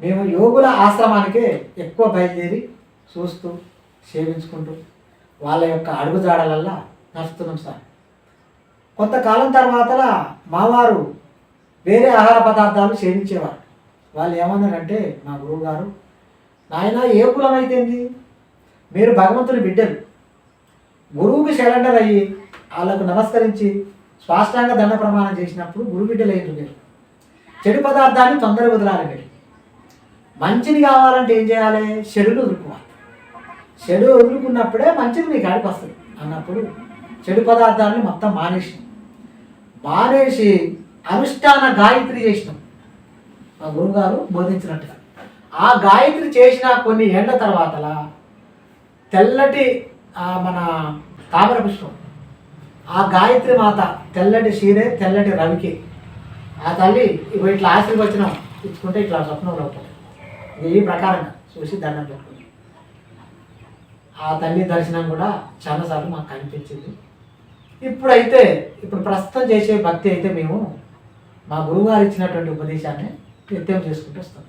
మేము యోగుల ఆశ్రమానికే ఎక్కువ బయలుదేరి చూస్తూ సేవించుకుంటూ వాళ్ళ యొక్క అడుగుజాడలల్లా నడుస్తున్నాం సార్. కొంతకాలం తర్వాత మావారు వేరే ఆహార పదార్థాలు సేవించేవారు. వాళ్ళు ఏమన్నారంటే మా గురువు గారు నాయన ఏ కులం అయితేంది మీరు భగవంతుని బిడ్డలు. గురువుకి సరెండర్ అయ్యి వాళ్ళకు నమస్కరించి స్వాష్టాంగ దండ ప్రమాణం చేసినప్పుడు గురు బిడ్డలు అయ్యారు మీరు. చెడు పదార్థాన్ని తొందరగా వదలాలి మీరు. మంచిది కావాలంటే ఏం చేయాలి? చెడులు వదులుకోవాలి. చెడు వదులుకున్నప్పుడే మంచిది మీకు ఆడికి వస్తుంది. అన్నప్పుడు చెడు పదార్థాలని మొత్తం మానేసి మానేసి అనుష్ఠాన గాయత్రి చేసినాం. మా గురుగారు బోధించినట్టుగా. ఆ గాయత్రి చేసిన కొన్ని ఏళ్ళ తర్వాతలా తెల్లటి మన తామర పుష్పం ఆ గాయత్రి మాత తెల్లటి సీరే తెల్లటి రవికి. ఆ తల్లి ఇప్పుడు ఇట్లా ఆశీర్వచనం ఇచ్చుకుంటే ఇట్లా స్వప్నంలో అవుతుంది ఇది ప్రకారంగా చూసి దండం పెట్టుకుంది ఆ తల్లి దర్శనం కూడా చాలాసార్లు మాకు కనిపించింది. ఇప్పుడైతే ఇప్పుడు ప్రస్తుతం చేసే భక్తి అయితే మేము మా గురువుగారు ఇచ్చినటువంటి ఉపదేశాన్ని నిత్యం చేసుకుంటూ వస్తాం.